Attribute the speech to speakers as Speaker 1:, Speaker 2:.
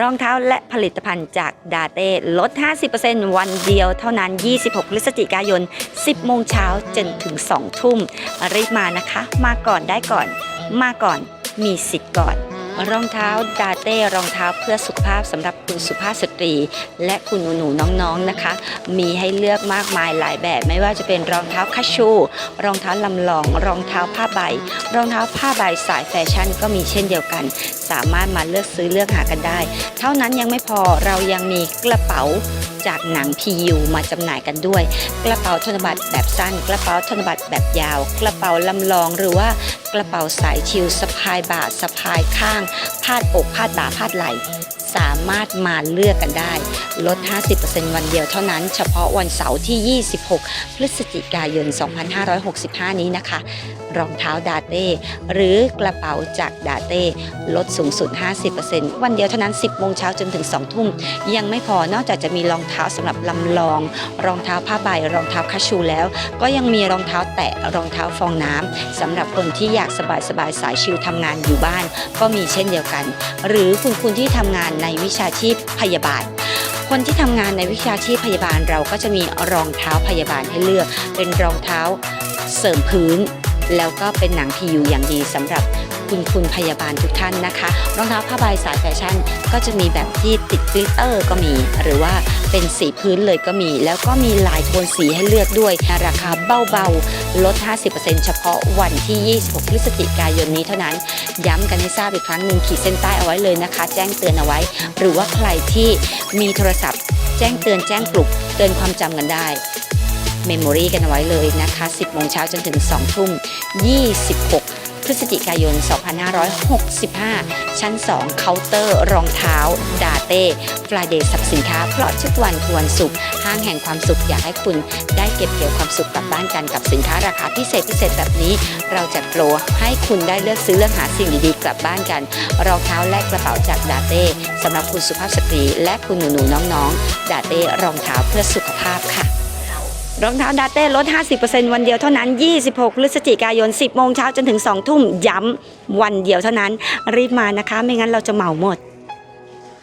Speaker 1: รองเท้าและผลิตภัณฑ์จากดาเต้ลด 50%วันเดียวเท่านั้น 26 พฤศจิกายน 10 โมงเช้าจนถึง 2 ทุ่มรีบมานะคะ มาก่อนได้ก่อน มาก่อนมีสิทธิ์ก่อน รองเท้าดาเต้รองเท้าเพื่อสุขภาพสำหรับคุณสุภาพสตรี และคุณหนูๆน้องๆนะคะ มีให้เลือกมากมายหลายแบบ ไม่ว่าจะเป็นรองเท้าคัชชู รองเท้าลำลอง รองเท้าผ้าใบ รองเท้าผ้าใบสายแฟชั่นก็มีเช่นเดียวกัน สามารถมาเลือกซื้อเลือกหากันได้ เท่านั้นยังไม่พอเรายังมีกระเป๋าจากหนัง PU มาจำหน่ายกันด้วย กระเป๋าธนบัตรแบบสั้น กระเป๋าธนบัตรแบบยาว กระเป๋าลำลองหรือว่ากระเป๋าสายชิวสะพายบ่าสะพายข้าง พาดอกพาดบ่าพาดไหล่ สามารถมาเลือกกันได้ ลด 50%วันเดียวเท่านั้น เฉพาะวันเสาร์ที่ 26 พฤศจิกายน 2565 นี้นะคะ รองเท้าดาเต้หรือกระเป๋าจากดาเต้ลดสูงสุด 50%วันเดียวเท่านั้น 10 โมงเช้าจนถึง 2 ทุ่ม ยังไม่พอนอกจากจะมีรองเท้าสำหรับลำลอง รองเท้าผ้าใบ รองเท้าคัชชูแล้ว ก็ยังมีรองเท้าแตะรองเท้าฟองน้ำสำหรับคนที่อยากสบายๆสายชิลทำงานอยู่บ้าน ก็มีเช่นเดียวกัน หรือคุณคุณที่ทำงานในวิชาชีพพยาบาล คนที่ทำงานในวิชาชีพพยาบาลเราก็จะมีรองเท้าพยาบาลให้เลือก เป็นรองเท้าเสริมพื้น แล้วก็เป็นหนังพียูอย่างดีสำหรับ คุณคุณพยาบาลทุกท่านนะคะ รองเท้าผ้าใบสายแฟชั่น ก็จะมีแบบที่ติดกลิตเตอร์ก็มี หรือว่าเป็นสีพื้นเลยก็มี แล้วก็มีหลายโทนสีให้เลือกด้วย ราคาเบาๆ ลด 50%เฉพาะวันที่ 26 พฤศจิกายนนี้เท่านั้น ย้ำกันให้ทราบอีกครั้งหนึ่งขีดเส้นใต้เอาไว้เลยนะคะ แจ้งเตือนเอาไว้ หรือว่าใครที่มีโทรศัพท์ แจ้งเตือนแจ้งปลุก เตือนความจำกันได้เมมโมรีกันเอาไว้เลยนะคะ 10 โมงเช้าจนถึง 2 ทุ่ม 26 ฤศจิกายน 2565 ชั้น 2 เคาน์เตอร์ รองเท้า ดาเต้ฟลายเดย์สับสินค้า เพราะทุกวันคือวันศุกร์ห้างแห่งความสุขอยากให้คุณได้เก็บเกี่ยวความสุขกลับบ้านกันกับสินค้าราคาพิเศษพิเศษแบบนี้ เราจัดโปรให้คุณได้เลือกซื้อเลือกหาสิ่งดีๆกลับบ้านกันรองเท้าและกระเป๋าจากดาเต้สำหรับคุณสุภาพสตรี และคุณหนูๆน้องๆ ดาเต้รองเท้าเพื่อสุขภาพค่ะ รองเท้าดาเต้ลด 50%วันเดียวเท่านั้น 26 พฤศจิกายน 10 โมงเช้าจนถึง 2 ทุ่ม ย้ำวันเดียวเท่านั้น รีบมานะคะ ไม่งั้นเราจะเหมาหมด